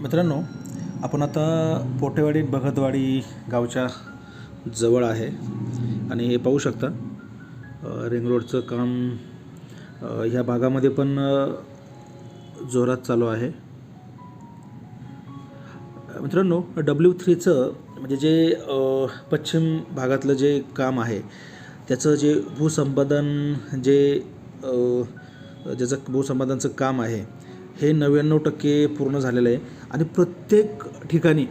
मित्रांनो आपण आता पोटेवाडी भगतवाडी गावच्या जवळ आहे. आणि हे पाहू शकता रिंग रोडचं काम ह्या भागामध्ये पण जोरात चालू आहे. मित्रांनो डब्ल्यू थ्रीचं म्हणजे जे पश्चिम भागातलं जे काम आहे त्याचं जे भूसंपादन जे ज्याचं भूसंपादनचं काम आहे हे नव्याण्णव टक्के पूर्ण झालेलं आहे. आणि प्रत्येक ठिकाणी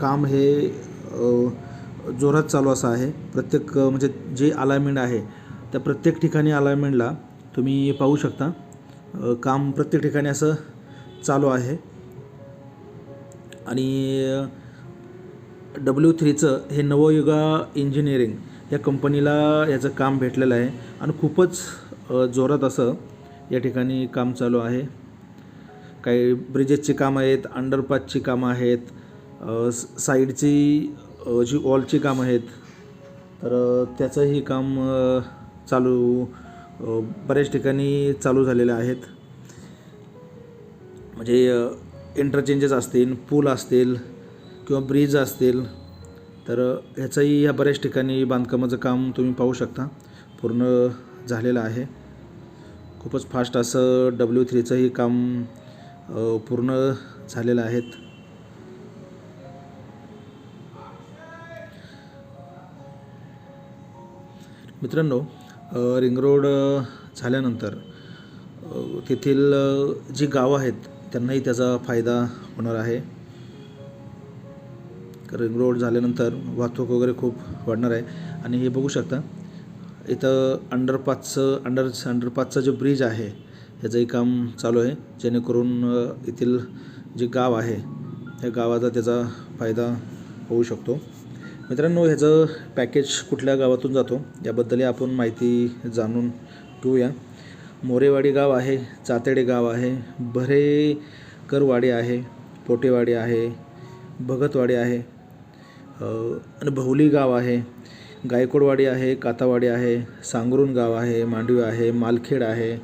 काम हे जोरात चालू असं आहे. प्रत्येक म्हणजे जे अलाइनमेंट आहे त्या प्रत्येक ठिकाणी अलाइनमेंटला तुम्ही पाहू शकता. काम प्रत्येक ठिकाणी असं चालू आहे. आणि डब्ल्यू थ्रीचं हे नवयुगा इंजिनिअरिंग या कंपनीला याचं काम भेटलेलं आहे. आणि खूपच जोरात असं या ठिकाणी काम चालू आहे. काही ब्रिजेसची कामं आहेत अंडरपासची कामं आहेत स- साईडची जी वॉलची कामं आहेत तर त्याचंही काम चालू बऱ्याच ठिकाणी चालू झालेले आहेत. म्हणजे इंटरचेंजेस असतील पूल असतील किंवा ब्रिज असतील तर ह्याचंही ह्या बऱ्याच ठिकाणी बांधकामाचं काम तुम्ही पाहू शकता. पूर्ण झालेलं आहे. खूपच फास्ट असं डब्ल्यू थ्रीचंही काम पूर्ण झालेलं आहेत. मित्रांनो रिंगरोड रिंग रोड झाल्यानंतर तेथील जी गावं आहेत त्यांनाही त्याचा फायदा होणार आहे. रिंग रोड झाल्यानंतर वाहतूक वगैरे खूप वाढणार आहे. आणि हे बघू शकता इथं अंडरपासचं अंडर अंडरपासचा जो ब्रिज आहे ह्याचंही काम चालू आहे. जेणेकरून येथील जे गाव आहे त्या गावाचा त्याचा फायदा होऊ शकतो. मित्रांनो ह्याचं पॅकेज कुठल्या गावातून जातो याबद्दलही आपण माहिती जाणून घेऊया. मोरेवाडी गाव आहे चातेडे गाव आहे भरेकरवाडी आहे पोटेवाडी आहे भगतवाडी आहे आणि बहुली गाव आहे गायकोडवाडी आहे कातावाडी आहे सांगरुण गाव आहे मांडवी आहे मालखेड आहे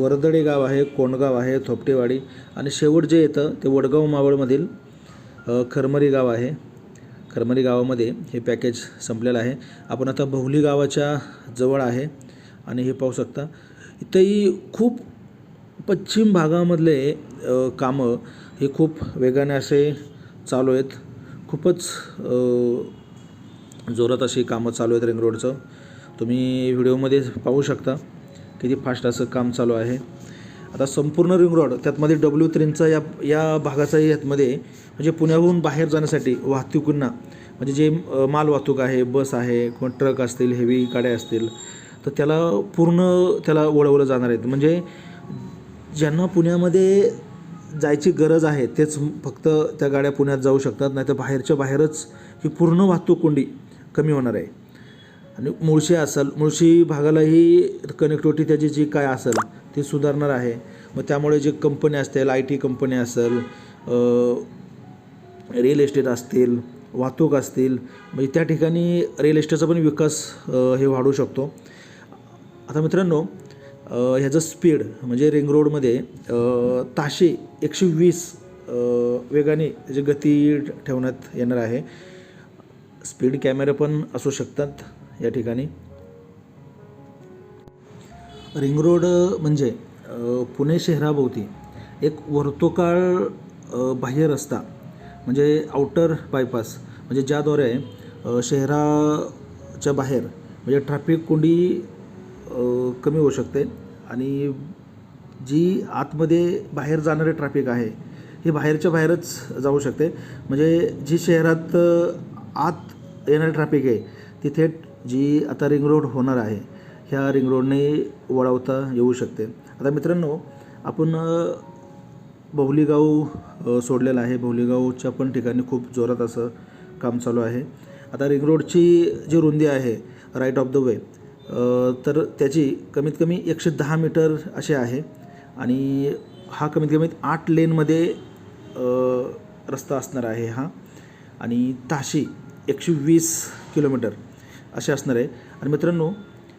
वरदडे गाव आहे कोंडगाव आहे थोपटेवाडी आणि शेवट जे येतं ते वडगाव मावळमधील खरमरी गाव आहे. खरमरी गावामध्ये हे पॅकेज संपलेलं आहे. आपण आता बहुली गावाच्या जवळ आहे आणि हे पाहू शकता. इथंही खूप पश्चिम भागामधले कामं हे खूप वेगाने असे चालू आहेत. खूपच जोरात अशी कामं चालू आहेत रिंग रोडचं तुम्ही व्हिडिओमध्ये पाहू शकता. किती फास्ट असं काम चालू आहे. आता संपूर्ण रिंग रोड त्यातमध्ये डब्ल्यू थ्रींचा या या भागाचाही यातमध्ये म्हणजे पुण्याहून बाहेर जाण्यासाठी वाहतुकींना म्हणजे जे माल वाहतूक आहे बस आहे किंवा ट्रक असतील हेवी गाड्या असतील तर त्याला पूर्ण त्याला वळवलं जाणार आहेत. म्हणजे ज्यांना पुण्यामध्ये जायची गरज आहे तेच फक्त त्या गाड्या पुण्यात जाऊ शकतात नाही तर बाहेरच्या बाहेरच ही पूर्ण वाहतूक कोंडी कमी होणार आहे. आणि मुळशी असेल मुळशी भागालाही कनेक्टिव्हिटी त्याची जी काय असेल ती सुधारणार आहे. मग त्यामुळे जे कंपनी असतील आय टी कंपनी असेल रिअल इस्टेट असतील वाहतूक असतील म्हणजे त्या ठिकाणी रिअल इस्टेटचा पण विकास हे वाढू शकतो. आता मित्रांनो अ, ह्याचं स्पीड म्हणजे रिंग रोडमध्ये ताशे एकशे वीस वेगाने त्याची गती ठेवण्यात येणार आहे. स्पीड कॅमेरे पण असू शकतात. या ठिकाणी. रिंग रोड म्हणजे पुणे शहराभोवती एक वर्तुकाळ बाह्य रस्ता म्हणजे आउटर बायपास म्हणजे ज्याद्वारे शहराच्या बाहेर म्हणजे ट्रॅफिक कोंडी कमी होऊ शकते आणि जी आतमध्ये बाहेर जाणारे ट्रॅफिक आहे हे बाहेरच्या बाहेरच जाऊ शकते. म्हणजे जी शहरात आत येणारी ट्रॅफिक आहे ती थेट जी आता रिंग रोड होणार आहे ह्या रिंग रोडने वळवता येऊ शकते. आता मित्रांनो आपण बहुलीगाव सोडलेलं आहे. बहुलीगावच्या पण ठिकाणी खूप जोरात असं काम चालू आहे. आता रिंग रोडची जी रुंदी आहे राईट ऑफ द वे तर त्याची कमीत कमी एकशे दहा मीटर अशी आहे आणि हा कमीत कमी आठ लेनमध्ये रस्ता असणार आहे हा. आणि ताशी एकशे वीस किलोमीटर. असे असणार आहे. आणि मित्रांनो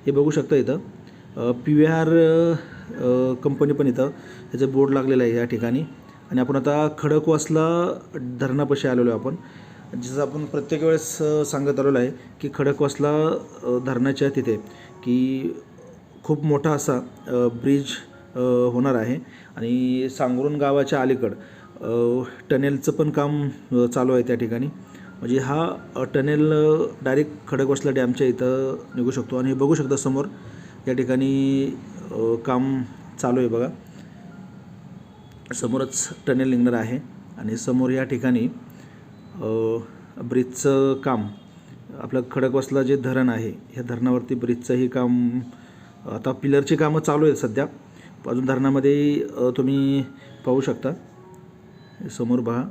हे बघू शकता इथं पी व्ही आर कंपनी पण इथं ह्याचं बोर्ड लागलेलं आहे या ठिकाणी. आणि आपण आता खडकवासला धरणापाशी आलेलो आहे आपण. जसं आपण प्रत्येक वेळेस सांगत आलेलो आहे की खडकवासला धरणाच्या तिथे की खूप मोठा असा ब्रिज होणार आहे. आणि सांगरून गावाच्या अलीकड टनेलचं पण काम चालू आहे त्या ठिकाणी. म्हणजे हा टनेल डायरेक्ट खडकवासला डॅमच्या इथं निघू शकतो. आणि बघू शकता समोर या ठिकाणी काम चालू आहे बघा. समोरच टनेल निघणार आहे. आणि समोर या ठिकाणी ब्रिजचं काम आपलं खडकवासला जे धरण आहे ह्या धरणावरती ब्रिजचंही काम आता पिलरची कामं चालू आहेत सध्या. अजून धरणामध्ये तुम्ही पाहू शकता. समोर पहा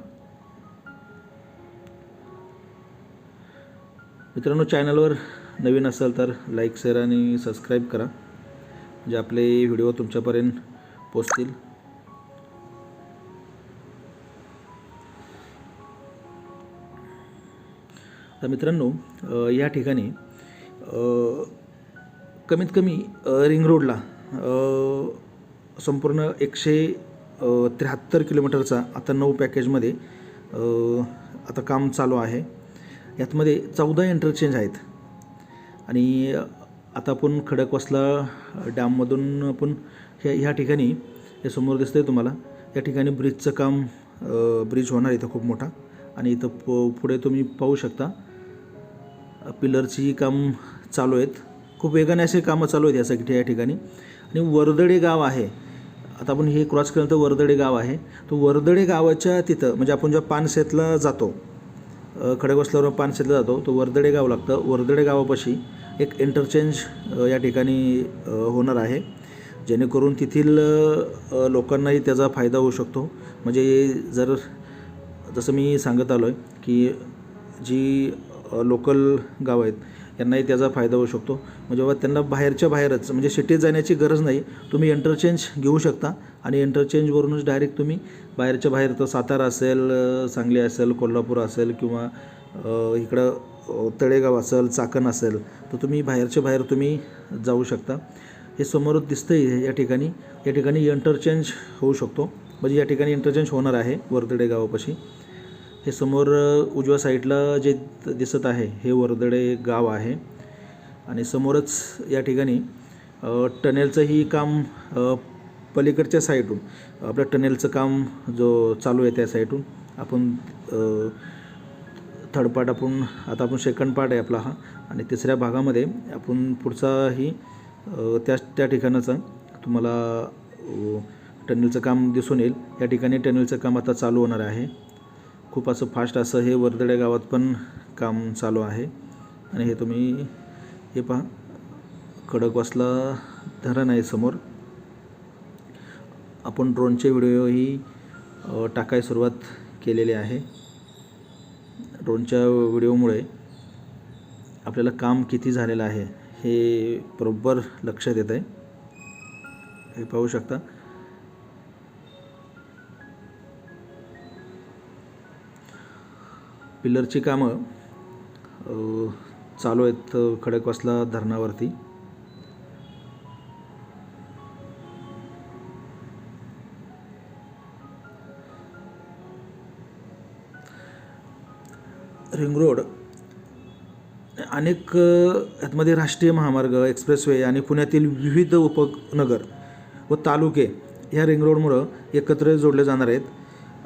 मित्रांनो चॅनलवर नवीन असाल तर लाईक शेअर आणि सबस्क्राईब करा म्हणजे आपले व्हिडिओ तुमच्यापर्यंत पोचतील तर मित्रांनो या ठिकाणी कमीत कमी रिंग रोडला संपूर्ण एकशे त्र्याहत्तर किलोमीटरचा आता नऊ पॅकेजमध्ये आता काम चालू आहे. यातमध्ये चौदा इंटरचेंज आहेत. आणि आता आपण खडकवासला डॅममधून आपण ह्या ह्या ठिकाणी हे समोर दिसतं आहे तुम्हाला. या ठिकाणी ब्रिजचं काम ब्रिज होणार इथं खूप मोठा. आणि इथं प पुढे तुम्ही पाहू शकता पिलरची काम चालू आहेत. खूप वेगाने असे कामं चालू आहेत यासाठी या ठिकाणी. आणि वर्दडे गाव आहे. आता आपण हे क्रॉस केलं तर वर्दडे गाव आहे. तो वर्दडे गावाच्या तिथं म्हणजे आपण जेव्हा पानशेतला जातो खडकवासल्यावर पानशेतला जातो. तो वर्दडे गाव लागतं. वर्दडे गावापाशी एक इंटरचेंज या ठिकाणी होणार आहे. जेणेकरून तेथील लोकांनाही त्याचा फायदा होऊ शकतो. म्हणजे जर जसं मी सांगत आलो आहे की जी लोकल गावं आहेत यांनाही त्याचा फायदा होऊ शकतो. म्हणजे बाबा त्यांना बाहेरच्या बाहेरच म्हणजे सिटीत जाण्याची गरज नाही. तुम्ही इंटरचेंज घेऊ शकता आणि इंटरचेंजवरूनच डायरेक्ट तुम्ही बाहेरच्या बाहेर तर सातारा असेल सांगली असेल कोल्हापूर असेल किंवा इकडं तळेगाव असेल चाकण असेल तर तुम्ही बाहेरच्या बाहेर तुम्ही जाऊ शकता. हे समोरच दिसतंही या ठिकाणी. या ठिकाणी इंटरचेंज होऊ शकतो. म्हणजे या ठिकाणी इंटरचेंज होणार आहे वर्दडे गावापाशी. हे समोर उजव्या साईडला जे दिसत आहे हे वर्दडे गाव आहे. आणि समोरच या ठिकाणी टनेलचंही काम पलीकडच्या साईडून आपल्या टनेलचं काम जो चालू आहे त्या साईडून आपण थर्ड पार्ट आपण आता आपण सेकंड पार्ट आहे आपला हा. आणि तिसऱ्या भागामध्ये आपण पुढचाही त्या त्या ठिकाणाचा तुम्हाला टनेलचं काम दिसून येईल. या ठिकाणी टनेलचं काम आता चालू होणार आहे. खूप असं फास्ट असं हे वर्दडे गावात पण काम चालू आहे. आणि हे तुम्ही हे पहा. खडकवासला धरण आहे समोर. आपण ड्रोनचे व्हिडिओही टाकाय सुरुवात केलेली आहे. ड्रोनच्या व्हिडिओमुळे आपल्याला काम किती झालेलं आहे हे बरोबर लक्षात येत आहे हे पाहू शकता. पिलरची कामं चालू आहेत खडकवासला धरणावरती. रिंग रोड अनेक यातमध्ये राष्ट्रीय महामार्ग एक्सप्रेसवे आणि पुण्यातील विविध उपनगर व तालुके ह्या रिंग रोडमुळं एकत्र जोडले जाणार आहेत.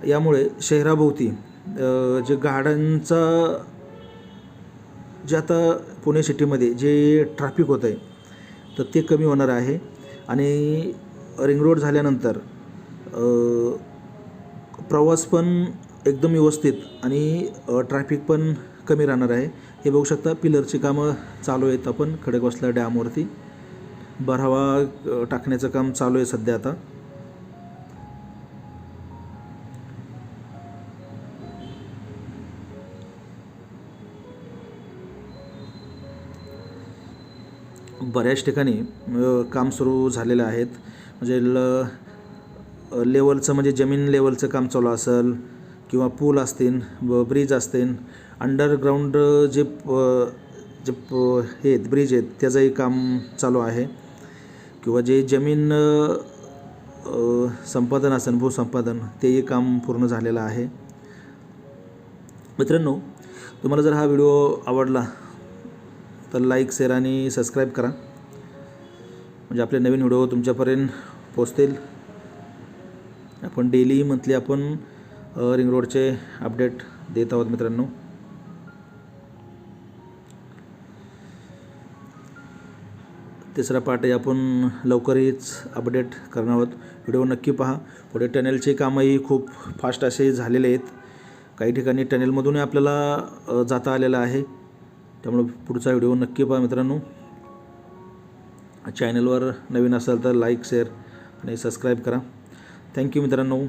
यामुळे शहराभोवती जे गाड्यांचा जे आता पुणे सिटीमध्ये जे ट्रॅफिक होतं आहे तर ते कमी होणार आहे. आणि रिंग रोड झाल्यानंतर प्रवास पण एकदम व्यवस्थित आणि ट्रॅफिक पण कमी राहणार आहे. हे बघू शकता पिलरची कामं चालू आहेत. आपण खडकवासला डॅमवरती बरावा टाकण्याचं काम चालू आहे सध्या आता. बऱ्याच ठिकाणी काम सुरू झालेलं आहेत. म्हणजे ल लेवलचं म्हणजे जमीन लेवलचं काम चालू असेल किंवा पूल असतील व ब्रिज असतील अंडरग्राऊंड जे प- जे प- हे आहेत ब्रिज आहेत त्याचंही काम चालू आहे. किंवा जे जमीन संपादन असेल भूसंपादन तेही काम पूर्ण झालेलं आहे. मित्रांनो तुम्हाला जर हा व्हिडिओ आवडला तर लाईक शेअर आणि सबस्क्राईब करा. म्हणजे आपले नवीन व्हिडिओ तुमच्यापर्यंत पोचतील आपण डेली मंथली आपण रिंग रोडचे अपडेट देत आहोत मित्रांनो. तिसरा पार्टही आपण लवकरच अपडेट करणार आहोत. व्हिडिओ नक्की पहा. पुढे टनेलचे कामही खूप फास्ट असे झालेले आहेत. काही ठिकाणी टनेलमधूनही आपल्याला जाता आलेलं आहे. त्यामुळे पुढचा व्हिडिओ नक्की पहा मित्रांनो. चॅनलवर नवीन असाल तर लाईक शेअर आणि सबस्क्राईब करा. थँक्यू मित्रांनो.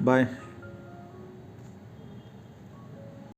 बाय